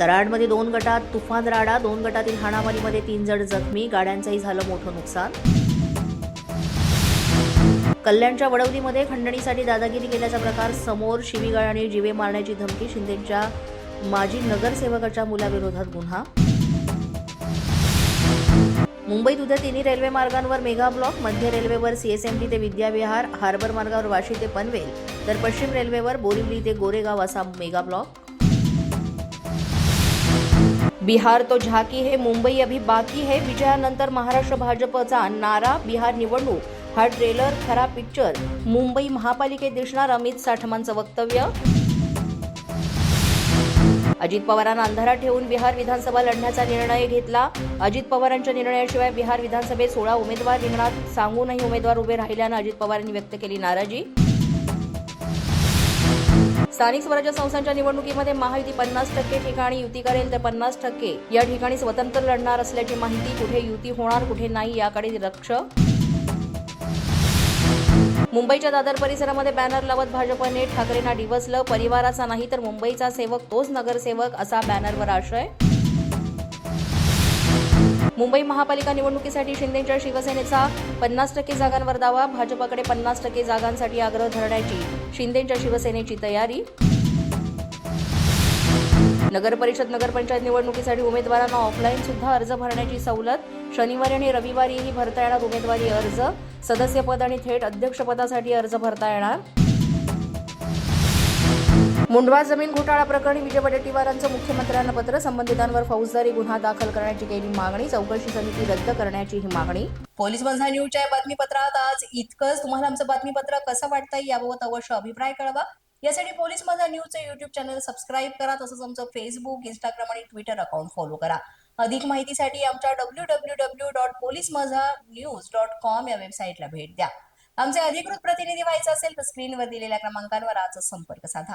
तराडमध्ये दोन गटात तुफान राडा दोन गटातील हाणामारीमध्ये तीन जण जखमी गाड्यांचंही झालं मोठं नुकसान. कल्याणच्या वडवलीमध्ये खंडणीसाठी दादागिरी केल्याचा प्रकार समोर शिवीगाळ आणि जिवे मारण्याची धमकी शिंदेच्या माजी नगरसेवकाच्या मुलाविरोधात गुन्हा. मुंबईत उद्या तिन्ही रेल्वे मार्गांवर मेगा ब्लॉक मध्य रेल्वेवर सीएसएमटी ते विद्याविहार हार्बर मार्गावर वाशी ते पनवेल तर पश्चिम रेल्वेवर बोरिवली ते गोरेगाव असा मेगा ब्लॉक. बिहार तो झाकी है मुंबई अभी बाकी है. विजयानंतर महाराष्ट्र भाजपचा नारा बिहार निवडणूक. हा ट्रेलर खरा पिक्चर मुंबई महापालिकेत दिसणार अमित साठमांचं वक्तव्य. अजित पवारांना अंधारात ठेवून बिहार विधानसभा लढण्याचा निर्णय घेतला. अजित पवारांच्या निर्णयाशिवाय बिहार विधानसभेत सोळा उमेदवार रिंगणात. सांगूनही उमेदवार उभे राहिल्यानं अजित पवारांनी व्यक्त केली नाराजी. स्थानिक स्वराज्य संस्थांच्या निवडणुकीमध्ये महायुती पन्नास टक्के ठिकाणी युती करेल तर पन्नास टक्के या ठिकाणी स्वतंत्र लढणार असल्याची माहिती कुठे युती होणार कुठे नाही याकडे लक्ष. मुंबईच्या दादर परिसरामध्ये बॅनर लावत भाजपने ठाकरेंना डिवसलं. परिवाराचा नाही तर मुंबईचा सेवक तोच नगरसेवक असा बॅनरवर आशय. मुंबई महापालिका निवडणुकीसाठी शिंदेच्या शिवसेनेचा पन्नास टक्के जागांवर दावा. भाजपाकडे पन्नास टक्के जागांसाठी आग्रह धरण्याची शिंदेच्या शिवसेनेची तयारी. नगर परिषद नगरपंचायत निवडणुकीसाठी उमेदवारांना ऑफलाईन सुद्धा अर्ज भरण्याची सवलत. शनिवारी आणि रविवारीही भरता येणार उमेदवारी अर्ज. सदस्यपद आणि थेट अध्यक्षपदासाठी अर्ज भरता येणार. मुंडवा जमीन घोटाळा प्रकरणी विजय वडेट्टीवारांचं मुख्यमंत्र्यांना पत्र संबंधितांवर फौजदारी गुन्हा दाखल करण्याची केली मागणी चौकशी समिती रद्द करण्याची ही मागणी. पोलीस बंधा न्यूजच्या बातमीपत्रात आज इतकंच. तुम्हाला आमचं बातमीपत्र कसं वाटतंय याबाबत अवश्य अभिप्राय कळवा. यासाठी पोलीस माझा न्यूजचं युट्यूब चॅनल सबस्क्राईब करा तसंच आमचं फेसबुक इंस्टाग्राम आणि ट्विटर अकाउंट फॉलो करा. अधिक माहितीसाठी आमच्या W W W dot police Majha news dot com या वेबसाईटला भेट द्या. आमचे अधिकृत प्रतिनिधी व्हायचं असेल तर स्क्रीनवर दिलेल्या क्रमांकांवर आजच संपर्क साधा.